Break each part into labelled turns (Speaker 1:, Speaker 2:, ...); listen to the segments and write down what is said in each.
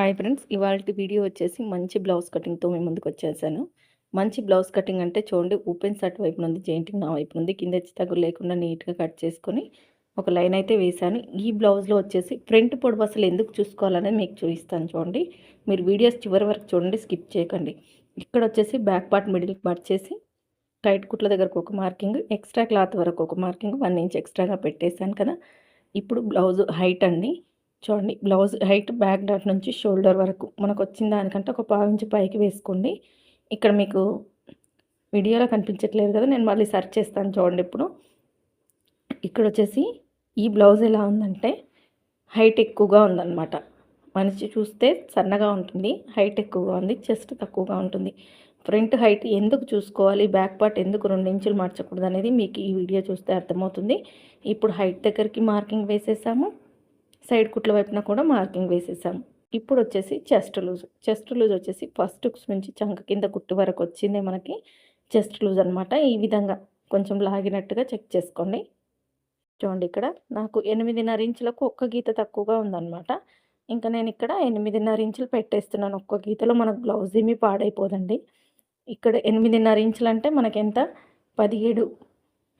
Speaker 1: Hi friends ఇవాళ video వచ్చేసి మంచి బ్లౌజ్ కటింగ్‌తో మేము ముందుకు వచ్చేసాను. మంచి బ్లౌజ్ కటింగ్ అంటే చూడండి ఓపెన్ షర్ట్ వైపు నుండి జాయింటింగ్ నా వైపు నుండి కింద వచ్చి తగ్గులు లేకుండా నీట్‌గా కట్ చేసుకొని ఒక లైన్ అయితే వేశాను. ఈ బ్లౌజ్‌లో వచ్చేసి ఫ్రంట్ పొడవు అసలు ఎందుకు చూసుకోవాలనేది మీకు చూపిస్తాను చూడండి. మీరు వీడియోస్ చివరి వరకు చూడండి స్కిప్ చేయకండి. ఇక్కడ వచ్చేసి బ్యాక్ పార్ట్ మిడిల్‌కి చేసి టైట్ కుట్ల దగ్గరకు ఒక మార్కింగ్, ఎక్స్ట్రా క్లాత్ వరకు ఒక మార్కింగ్ వన్ ఇంచ్ ఎక్స్ట్రాగా పెట్టేశాను కదా! ఇప్పుడు బ్లౌజ్ హైట్ అండి. చూడండి బ్లౌజ్ హైట్ బ్యాక్ డాట్ నుంచి షోల్డర్ వరకు. మనకు వచ్చిన దానికంటే ఒక పావించి పైకి వేసుకోండి. ఇక్కడ మీకు వీడియోలో కనిపించట్లేదు కదా నేను మళ్ళీ సెర్చ్ చేస్తాను చూడండి ఇప్పుడు. ఇక్కడ వచ్చేసి ఈ బ్లౌజ్ ఎలా ఉందంటే హైట్ ఎక్కువగా ఉందన్నమాట. మనిషి చూస్తే సన్నగా ఉంటుంది హైట్ ఎక్కువగా ఉంది చెస్ట్ తక్కువగా ఉంటుంది. ఫ్రంట్ హైట్ ఎందుకు చూసుకోవాలి బ్యాక్ పార్ట్ ఎందుకు రెండు ఇంచులు మార్చకూడదు అనేది మీకు ఈ వీడియో చూస్తే అర్థమవుతుంది. ఇప్పుడు హైట్ దగ్గరికి మార్కింగ్ వేసేసాము. సైడ్ కుట్ల వైపున కూడా మార్కింగ్ వేసేసాము ఇప్పుడు వచ్చేసి చెస్ట్ లూజ్. చెస్ట్ లూజ్ వచ్చేసి ఫస్ట్ నుంచి చంక కింద కుట్టు వరకు వచ్చిందే మనకి. చెస్ట్ లూజ్ అనమాట ఈ విధంగా కొంచెం లాగినట్టుగా చెక్ చేసుకోండి. చూడండి ఇక్కడ నాకు ఎనిమిదిన్నర ఇంచులకు ఒక్క గీత తక్కువగా ఉందన్నమాట. ఇంకా నేను ఇక్కడ ఎనిమిదిన్నర ఇంచులు పెట్టేస్తున్నాను. ఒక్క గీతలో మనకు బ్లౌజ్ ఏమీ పాడైపోదండి. ఇక్కడ ఎనిమిదిన్నర ఇంచులు అంటే మనకి ఎంత పదిహేడు.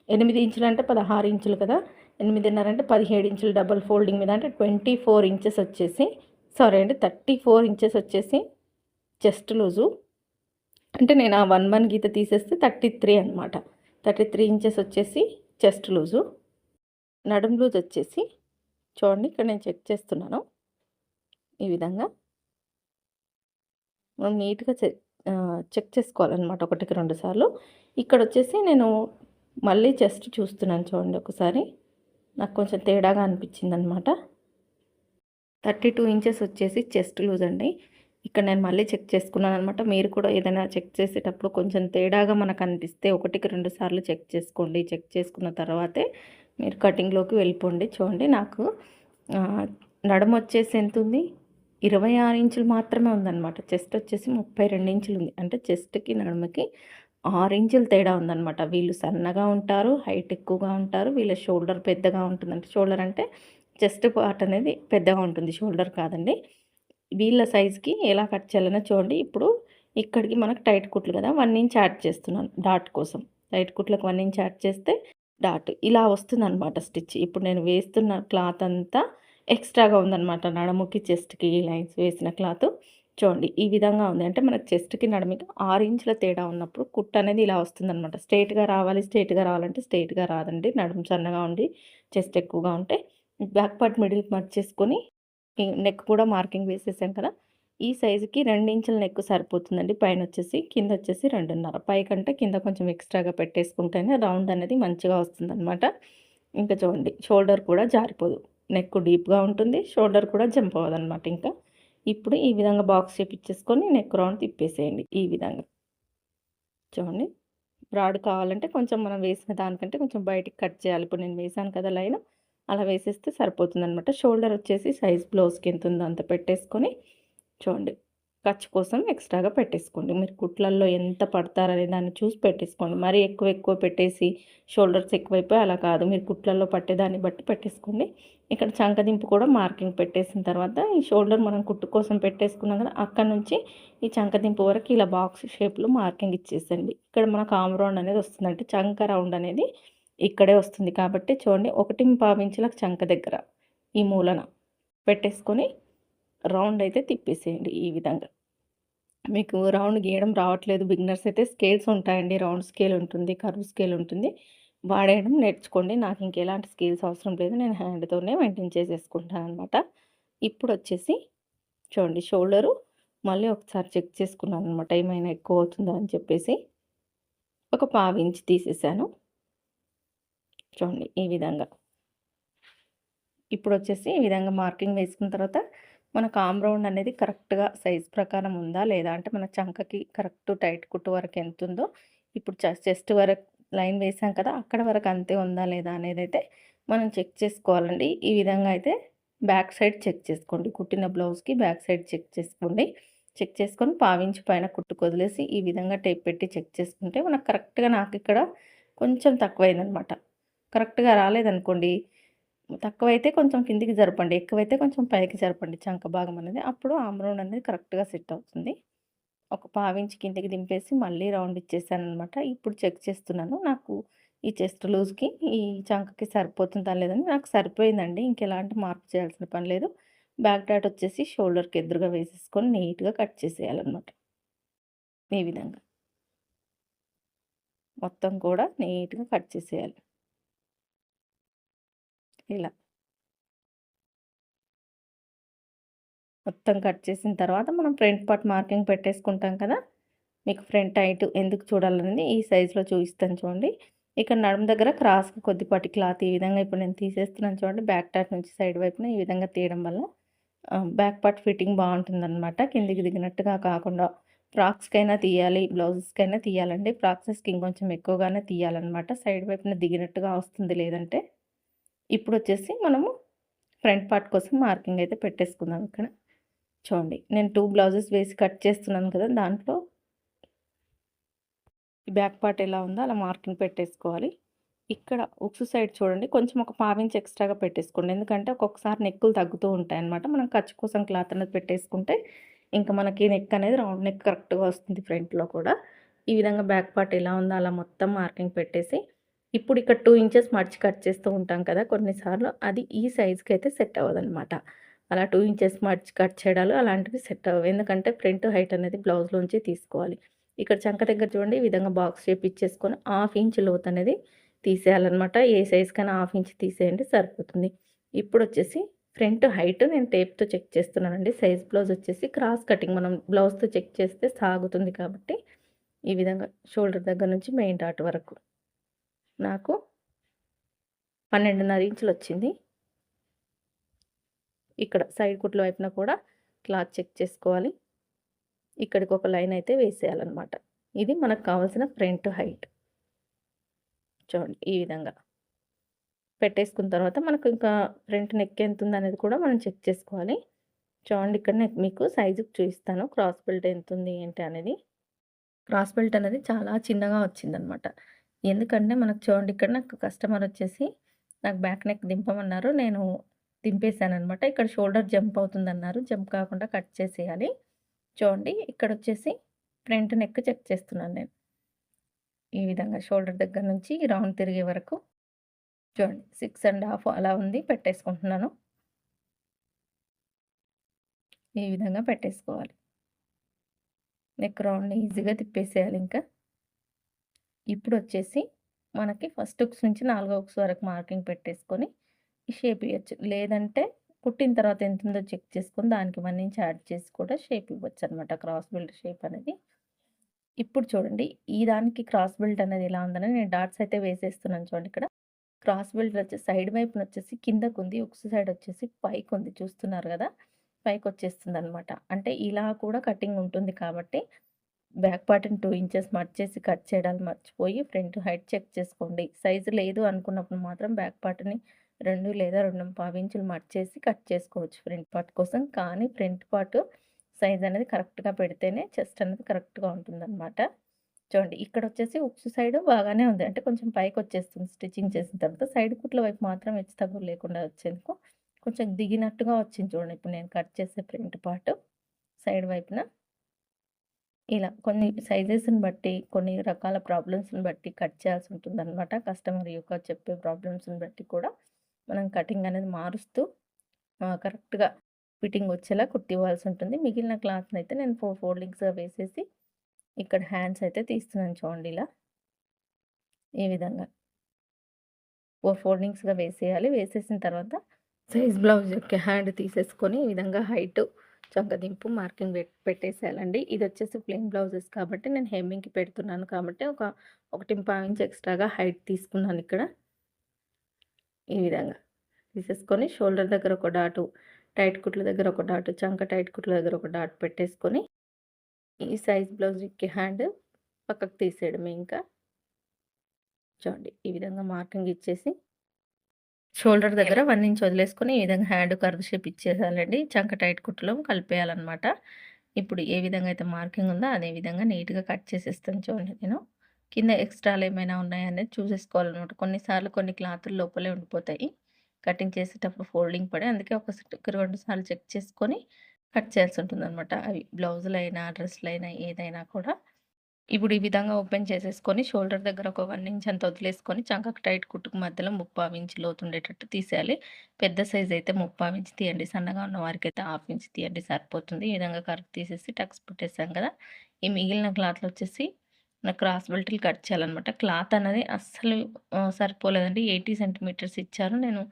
Speaker 1: ఎనిమిది ఇంచులు అంటే పదహారు ఇంచులు కదా? ఎనిమిదిన్నర అంటే పదిహేడు ఇంచులు డబల్ ఫోల్డింగ్ మీద అంటే ట్వంటీ ఫోర్ ఇంచెస్ వచ్చేసి సారీ అండి థర్టీ ఫోర్ ఇంచెస్ వచ్చేసి చెస్ట్ లూజు. అంటే నేను ఆ వన్ వన్ గీత తీసేస్తే థర్టీ త్రీ అనమాట థర్టీ త్రీ ఇంచెస్ వచ్చేసి చెస్ట్ లూజు. నడుం లూజ్ వచ్చేసి చూడండి ఇక్కడ నేను చెక్ చేస్తున్నాను ఈ విధంగా. మనం నీట్గా చెక్ చెక్ చేసుకోవాలన్నమాట ఒకటికి రెండు సార్లు. ఇక్కడ వచ్చేసి నేను మళ్ళీ చెస్ట్ చూస్తున్నాను చూడండి ఒకసారి. నాకు కొంచెం తేడాగా అనిపించింది అనమాట థర్టీ టూ ఇంచెస్ వచ్చేసి చెస్ట్ లూజ్ అండి. ఇక్కడ నేను మళ్ళీ చెక్ చేసుకున్నాను అనమాట మీరు కూడా ఏదైనా చెక్ చేసేటప్పుడు కొంచెం తేడాగా మనకు అనిపిస్తే ఒకటికి రెండు సార్లు చెక్ చేసుకోండి. చెక్ చేసుకున్న తర్వాతే మీరు కటింగ్లోకి వెళ్ళిపోండి. చూడండి నాకు నడుము వచ్చేసి ఎంత ఉంది? ఇరవై ఆరు ఇంచులు మాత్రమే ఉందన్నమాట. చెస్ట్ వచ్చేసి ముప్పై రెండు ఇంచులు ఉంది. అంటే చెస్ట్కి నడుమకి ఆరెంజ్ల తేడా ఉందన్నమాట. వీళ్ళు సన్నగా ఉంటారు హైట్ ఎక్కువగా ఉంటారు వీళ్ళ షోల్డర్ పెద్దగా ఉంటుందంటే షోల్డర్ అంటే చెస్ట్ పార్ట్ అనేది పెద్దగా ఉంటుంది షోల్డర్ కాదండి. వీళ్ళ సైజ్కి ఎలా కట్ చేయాలన్నా చూడండి. ఇప్పుడు ఇక్కడికి మనకు టైట్ కుట్లు కదా వన్ ఇంచ్ యాడ్ చేస్తున్నాను డాట్ కోసం. టైట్ కుట్లకు వన్ ఇంచ్ యాడ్ చేస్తే డాట్. ఇలా వస్తుందన్నమాట స్టిచ్. ఇప్పుడు నేను వేస్తున్న క్లాత్ అంతా ఎక్స్ట్రాగా ఉందన్నమాట. నడముకి చెస్ట్కి లైన్స్ వేసిన క్లాత్. చూడండి ఈ విధంగా ఉంది. అంటే మనకు చెస్ట్కి నడమికి ఆరు ఇంచుల తేడా ఉన్నప్పుడు కుట్ అనేది ఇలా వస్తుందన్నమాట. స్ట్రైట్గా రావాలి స్ట్రేట్గా రావాలంటే స్ట్రేట్గా రాదండి. నడుము సన్నగా ఉండి చెస్ట్ ఎక్కువగా ఉంటే బ్యాక్ పార్ట్ మిడిల్ మర్చ్ చేసుకొని నెక్ కూడా మార్కింగ్ వేసేసాం కదా. ఈ సైజుకి రెండు ఇంచుల నెక్ సరిపోతుందండి. పైన వచ్చేసి కింద వచ్చేసి రెండున్నర. పైకంటే కింద కొంచెం ఎక్స్ట్రాగా పెట్టేసుకుంటేనే రౌండ్ అనేది మంచిగా వస్తుందన్నమాట. ఇంకా చూడండి షోల్డర్ కూడా జారిపోదు. నెక్ డీప్గా ఉంటుంది షోల్డర్ కూడా జంప్ అవ్వదు అనమాట ఇంకా. ఇప్పుడు ఈ విధంగా బాక్స్ చేపించేసుకొని నెక్ రౌండ్ తిప్పేసేయండి. ఈ విధంగా. చూడండి. బ్రాడ్ కావాలంటే కొంచెం మనం వేసిన దానికంటే కొంచెం బయటికి కట్ చేయాలి. ఇప్పుడు నేను వేసాను కదా లైన్. అలా వేసేస్తే సరిపోతుంది అనమాట షోల్డర్ వచ్చేసి సైజ్ బ్లౌజ్కి ఎంత ఉందో. అంత పెట్టేసుకొని చూడండి. ఖర్చు కోసం ఎక్స్ట్రాగా పెట్టేసుకోండి. మీరు కుట్లల్లో ఎంత పడతారనే దాన్ని చూసి పెట్టేసుకోండి. మరీ ఎక్కువ ఎక్కువ పెట్టేసి షోల్డర్స్ ఎక్కువైపోయి అలా కాదు. మీరు కుట్లల్లో పట్టేదాన్ని బట్టి పెట్టేసుకోండి. ఇక్కడ చంకదింపు కూడా మార్కింగ్ పెట్టేసిన తర్వాత ఈ షోల్డర్ మనం కుట్టు కోసం పెట్టేసుకున్నాం కదా అక్కడ నుంచి ఈ చంకదింపు వరకు ఇలా బాక్స్ షేప్లో మార్కింగ్ ఇచ్చేసండి. ఇక్కడ మనకు ఆమ్ రౌండ్ అనేది వస్తుందంటే చంక రౌండ్ అనేది ఇక్కడే వస్తుంది కాబట్టి చూడండి ఒకటి పావించలకు చంక దగ్గర ఈ మూలన పెట్టేసుకొని రౌండ్ అయితే తిప్పేసేయండి ఈ విధంగా. మీకు రౌండ్ గీయడం రావట్లేదు. బిగినర్స్ అయితే స్కేల్స్ ఉంటాయండి. రౌండ్ స్కేల్ ఉంటుంది కర్వ్ స్కేల్ ఉంటుంది. వాడేయడం నేర్చుకోండి. నాకు ఇంకెలాంటి స్కేల్స్ అవసరం లేదు. నేను హ్యాండ్తోనే మెయింటైన్ చేసేసుకుంటాను అనమాట ఇప్పుడు వచ్చేసి చూడండి షోల్డరు. మళ్ళీ ఒకసారి చెక్ చేసుకున్నాను అనమాట ఏమైనా ఎక్కువ అవుతుందా అని చెప్పేసి. ఒక పావు ఇంచ్ తీసేసాను. చూడండి ఈ విధంగా. ఇప్పుడు వచ్చేసి ఈ విధంగా మార్కింగ్ వేసుకున్న తర్వాత మన కామ్ రౌండ్ అనేది కరెక్ట్గా సైజ్ ప్రకారం ఉందా? లేదా? అంటే మన చంకకి కరెక్ట్ టైట్ కుట్టు వరకు ఎంత ఉందో ఇప్పుడు చెస్ట్ వరకు లైన్ వేసాం కదా అక్కడ వరకు అంతే ఉందా? లేదా? అనేది అయితే మనం చెక్ చేసుకోవాలండి. ఈ విధంగా అయితే బ్యాక్ సైడ్ చెక్ చేసుకోండి. కుట్టిన బ్లౌజ్కి బ్యాక్ సైడ్ చెక్ చేసుకోండి. చెక్ చేసుకొని పావించి పైన కుట్టు కొదిలేసి ఈ విధంగా టేప్ పెట్టి చెక్ చేసుకుంటే మనకు కరెక్ట్గా నాకు ఇక్కడ కొంచెం తక్కువైందనమాట. కరెక్ట్గా రాలేదనుకోండి తక్కువైతే కొంచెం కిందికి జరపండి ఎక్కువైతే కొంచెం పైకి జరపండి చంక భాగం అనేది. అప్పుడు ఆమ్రౌండ్ అనేది కరెక్ట్గా సెట్ అవుతుంది. ఒక పావించి కిందికి దింపేసి మళ్ళీ రౌండ్ ఇచ్చేసాను అనమాట ఇప్పుడు చెక్ చేస్తున్నాను. నాకు ఈ చెస్ట్ లూజ్కి ఈ చంకకి సరిపోతుందా లేదని నాకు సరిపోయిందండి. ఇంకెలాంటి మార్పు చేయాల్సిన పని లేదు. బ్యాక్ డాట్ వచ్చేసి షోల్డర్కి ఎదురుగా వేసేసుకొని నీట్గా కట్ చేసేయాలన్నమాట. ఈ విధంగా. మొత్తం కూడా నీట్గా కట్ చేసేయాలి. ఇలా. మొత్తం కట్ చేసిన తర్వాత మనం ఫ్రంట్ పార్ట్ మార్కింగ్ పెట్టేసుకుంటాం కదా? మీకు ఫ్రంట్ హైట్ ఎందుకు చూడాలనేది ఈ సైజులో చూపిస్తాను చూడండి. ఇక్కడ నడుము దగ్గర క్రాస్గా కొద్దిపాటి క్లాత్ ఈ విధంగా ఇప్పుడు నేను తీసేస్తున్నాను చూడండి. బ్యాక్ టాట్ నుంచి సైడ్ వైపున ఈ విధంగా తీయడం వల్ల బ్యాక్ పార్ట్ ఫిట్టింగ్ బాగుంటుందన్నమాట. కిందికి దిగినట్టుగా కాకుండా ఫ్రాక్స్కైనా తీయాలి బ్లౌజెస్కైనా తీయాలండి. ఫ్రాక్సెస్కి ఇంకొంచెం ఎక్కువగానే తీయాలన్నమాట. సైడ్ వైపున దిగినట్టుగా వస్తుంది లేదంటే. ఇప్పుడు వచ్చేసి మనము ఫ్రంట్ పార్ట్ కోసం మార్కింగ్ అయితే పెట్టేసుకుందాం ఇక్కడ. చూడండి నేను టూ బ్లౌజెస్ వేసి కట్ చేస్తున్నాను కదా దాంట్లో బ్యాక్ పార్ట్ ఎలా ఉందో అలా మార్కింగ్ పెట్టేసుకోవాలి. ఇక్కడ ఉక్స్ సైడ్ చూడండి కొంచెం ఒక పావించి ఎక్స్ట్రాగా పెట్టేసుకోండి. ఎందుకంటే ఒక్కొక్కసారి నెక్కులు తగ్గుతూ ఉంటాయి అనమాట మనం ఖర్చు కోసం క్లాత్ అనేది పెట్టేసుకుంటే ఇంకా మనకి నెక్ అనేది రౌండ్ నెక్ కరెక్ట్గా వస్తుంది ఫ్రంట్లో కూడా. ఈ విధంగా బ్యాక్ పార్ట్ ఎలా ఉందో అలా మొత్తం మార్కింగ్ పెట్టేసి ఇప్పుడు ఇక్కడ టూ ఇంచెస్ మడిచి కట్ చేస్తూ ఉంటాం కదా కొన్నిసార్లు అది ఈ సైజ్కి అయితే సెట్ అవ్వదనమాట అలా టూ ఇంచెస్ మడిచి కట్ చేయడాలు అలాంటివి సెట్ అవ్వవు. ఎందుకంటే ఫ్రంట్ హైట్ అనేది బ్లౌజ్లోంచి తీసుకోవాలి. ఇక్కడ చంక దగ్గర చూడండి ఈ విధంగా బాక్స్ షేప్ ఇచ్చేసుకొని హాఫ్ ఇంచ్ లోత్ అనేది తీసేయాలన్నమాట. ఏ సైజ్ కన్నా హాఫ్ ఇంచ్ తీసేయండి సరిపోతుంది. ఇప్పుడు వచ్చేసి ఫ్రంట్ హైట్ నేను టేప్తో చెక్ చేస్తున్నానండి. సైజ్ బ్లౌజ్ వచ్చేసి క్రాస్ కటింగ్ మనం బ్లౌజ్తో చెక్ చేస్తే సాగుతుంది కాబట్టి ఈ విధంగా షోల్డర్ దగ్గర నుంచి మెయిన్ డాట్ వరకు. నాకు పన్నెండున్నర ఇంచులు వచ్చింది. ఇక్కడ సైడ్ కుట్ల వైపున కూడా క్లాత్ చెక్ చేసుకోవాలి. ఇక్కడికి ఒక లైన్ అయితే వేసేయాలన్నమాట. ఇది మనకు కావాల్సిన ఫ్రంట్ హైట్. చూడండి ఈ విధంగా. పెట్టేసుకున్న తర్వాత మనకు ఇంకా ఫ్రంట్ నెక్ ఎంత ఉంది అనేది కూడా మనం చెక్ చేసుకోవాలి. చూడండి ఇక్కడ నేను మీకు సైజుకి చూపిస్తాను. క్రాస్ బెల్ట్ ఎంత ఉంది ఏంటి అనేది. క్రాస్ బెల్ట్ అనేది చాలా చిన్నగా వచ్చిందనమాట ఎందుకంటే మనకు చూడండి ఇక్కడ నాకు కస్టమర్ వచ్చేసి నాకు బ్యాక్ నెక్ దింపమన్నారు. నేను దింపేశాను అనమాట ఇక్కడ షోల్డర్ జంప్ అవుతుంది అన్నారు జంప్ కాకుండా కట్ చేసేయాలి. చూడండి ఇక్కడ వచ్చేసి ఫ్రంట్ నెక్ చెక్ చేస్తున్నాను నేను. ఈ విధంగా షోల్డర్ దగ్గర నుంచి రౌండ్ తిరిగే వరకు చూడండి సిక్స్ అండ్ హాఫ్ అలా ఉంది పెట్టేసుకుంటున్నాను. ఈ విధంగా పెట్టేసుకోవాలి. నెక్ రౌండ్ని ఈజీగా తిప్పేసేయాలి ఇంకా. ఇప్పుడు వచ్చేసి మనకి ఫస్ట్ ఉక్స్ నుంచి నాలుగో ఉక్స్ వరకు మార్కింగ్ పెట్టేసుకొని షేప్ ఇవ్వచ్చు లేదంటే కుట్టిన తర్వాత ఎంత ఉందో చెక్ చేసుకొని దానికి మన నుంచి యాడ్ చేసి కూడా షేప్ ఇవ్వచ్చు అనమాట క్రాస్ బెల్ట్ షేప్ అనేది. ఇప్పుడు చూడండి ఈ దానికి క్రాస్ బెల్ట్ అనేది ఎలా ఉందని నేను డాట్స్ అయితే వేసేస్తున్నాను చూడండి ఇక్కడ. క్రాస్ బెల్ట్ వచ్చేసి సైడ్ వైపున వచ్చేసి కిందకు ఉంది ఉక్స్ సైడ్ వచ్చేసి పైకి ఉంది చూస్తున్నారు కదా? పైకి వచ్చేస్తుంది అనమాట అంటే ఇలా కూడా కటింగ్ ఉంటుంది కాబట్టి బ్యాక్ పార్ట్ని టూ ఇంచెస్ మర్చేసి కట్ చేయడాలు మర్చిపోయి ఫ్రంట్ హైట్ చెక్ చేసుకోండి. సైజు లేదు అనుకున్నప్పుడు మాత్రం బ్యాక్ పార్ట్ని రెండు లేదా రెండు పావించులు మర్చేసి కట్ చేసుకోవచ్చు ఫ్రంట్ పార్ట్ కోసం. కానీ ఫ్రంట్ పార్ట్ సైజ్ అనేది కరెక్ట్గా పెడితేనే చెస్ట్ అనేది కరెక్ట్గా ఉంటుందన్నమాట. చూడండి ఇక్కడ వచ్చేసి ఉక్సు సైడ్ బాగానే ఉంది. అంటే కొంచెం పైకి వచ్చేస్తుంది స్టిచ్చింగ్ చేసిన తర్వాత సైడ్ కుట్ల వైపు మాత్రం హెచ్చు తగ్గు లేకుండా వచ్చేందుకు కొంచెం దిగినట్టుగా వచ్చింది చూడండి. ఇప్పుడు నేను కట్ చేసే ప్రింట్ పార్ట్ సైడ్ వైపున. ఇలా కొన్ని సైజెస్ని బట్టి కొన్ని రకాల ప్రాబ్లమ్స్ని బట్టి కట్ చేయాల్సి ఉంటుంది అనమాట కస్టమర్ యొక్క చెప్పే ప్రాబ్లమ్స్ని బట్టి కూడా మనం కటింగ్ అనేది మారుస్తూ కరెక్ట్గా ఫిట్టింగ్ వచ్చేలా కుట్టివ్వాల్సి ఉంటుంది. మిగిలిన క్లాత్ని అయితే నేను ఫోర్ ఫోల్డింగ్స్గా వేసేసి ఇక్కడ హ్యాండ్స్ అయితే తీస్తున్నాను చూడండి ఇలా. ఈ విధంగా. ఫోర్ ఫోల్డింగ్స్గా వేసేయాలి. వేసేసిన తర్వాత సైజ్ బ్లౌజ్ యొక్క హ్యాండ్ తీసేసుకొని ఈ విధంగా హైట్ చొంకదింపు మార్కింగ్ పెట్టేసేయాలండి. ఇది వచ్చేసి ప్లెయిన్ బ్లౌజెస్ కాబట్టి నేను హెమ్మింగ్కి పెడుతున్నాను కాబట్టి ఒక ఒకటి ఇంచ్ ఎక్స్ట్రాగా హైట్ తీసుకున్నాను ఇక్కడ. ఈ విధంగా తీసేసుకొని షోల్డర్ దగ్గర ఒక డాటు టైట్ కుట్ల దగ్గర ఒక డాటు చంక టైట్ కుట్ల దగ్గర ఒక డాట్ పెట్టేసుకొని ఈ సైజ్ బ్లౌజ్కి హ్యాండ్ పక్కకు తీసేయడమే ఇంకా. చూడండి ఈ విధంగా మార్కింగ్ ఇచ్చేసి షోల్డర్ దగ్గర వన్ ఇంచ్ వదిలేసుకొని ఈ విధంగా హ్యాండ్ కర్వ్ షేప్ ఇచ్చేసాలండి. చంక టైట్ కుట్టులో కలిపేయాలన్నమాట. ఇప్పుడు ఏ విధంగా అయితే మార్కింగ్ ఉందో అదే విధంగా నీట్గా కట్ చేసేస్తాను చూడండి నేను. కింద ఎక్స్ట్రాలు ఏమైనా ఉన్నాయనేది చూసేసుకోవాలన్నమాట. కొన్నిసార్లు కొన్ని క్లాతులు లోపలే ఉండిపోతాయి. కటింగ్ చేసేటప్పుడు ఫోల్డింగ్ పడి అందుకే ఒక 2 సార్లు చెక్ చేసుకొని కట్ చేయాల్సి ఉంటుందనమాట. అవి బ్లౌజులైనా, డ్రెస్సులైనా ఏదైనా కూడా. ఇప్పుడు ఈ విధంగా ఓపెన్ చేసేసుకొని షోల్డర్ దగ్గర ఒక వన్ ఇంచ్ అంత వదిలేసుకొని చంకకు టైట్ కుట్టుకు మధ్యలో 3/4 ఇంచ్ లోతు ఉండేటట్టు తీసేయాలి. పెద్ద సైజ్ అయితే 3/4 ఇంచ్ తీయండి. సన్నగా ఉన్న వారికైతే 1/2 ఇంచ్ తీయండి సరిపోతుంది. ఈ విధంగా కరెక్ట్ తీసేసి టక్స్ పెట్టేసాం కదా! ఈ మిగిలిన క్లాత్‌లో వచ్చేసి నా క్రాస్ బెల్ట్లు కట్ చేయాలన్నమాట క్లాత్ అనేది అస్సలు సరిపోలేదండి. 80 సెంటీమీటర్స్ ఇచ్చారు. నేను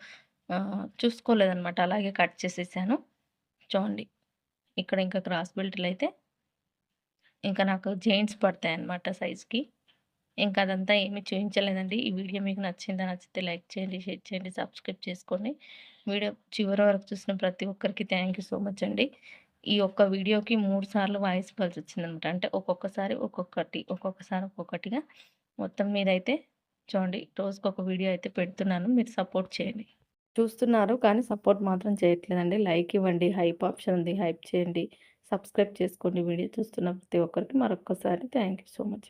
Speaker 1: చూసుకోలేదనమాట. అలాగే కట్ చేసేసాను. చూడండి. ఇక్కడ ఇంకా క్రాస్ బెల్టులైతే ఇంకా నాకు జెయింట్స్ పడతాయి అన్నమాట సైజ్‌కి. ఇంకా అదంతా ఏమి చూపించలేదండి ఈ వీడియో మీకు నచ్చిందా? నచ్చితే లైక్ చేయండి, షేర్ చేయండి, సబ్స్క్రైబ్ చేసుకోండి. వీడియో చివరి వరకు చూసిన ప్రతి ఒక్కరికి థ్యాంక్ యూ సో మచ్ అండి. ఈ ఒక్క వీడియోకి మూడు సార్లు వాయిస్ ఇవ్వాల్సొచ్చిందనమాట. అంటే ఒక్కొక్కసారి ఒక్కొక్కటి, ఒక్కొక్కసారి ఒక్కొక్కటిగా మొత్తం మీద అయితే చూడండి రోజుకొక వీడియో అయితే పెడుతున్నాను. మీరు సపోర్ట్ చేయండి. చూస్తున్నారు కానీ సపోర్ట్ మాత్రం చేయట్లేదండి. లైక్ ఇవ్వండి. హైప్ ఆప్షన్ ఉంది. హైప్ చేయండి. సబ్స్క్రైబ్ చేసుకోండి. వీడియో చూస్తున్న ప్రతి ఒక్కరికి మరొక్కసారి థ్యాంక్ యూ సో మచ్.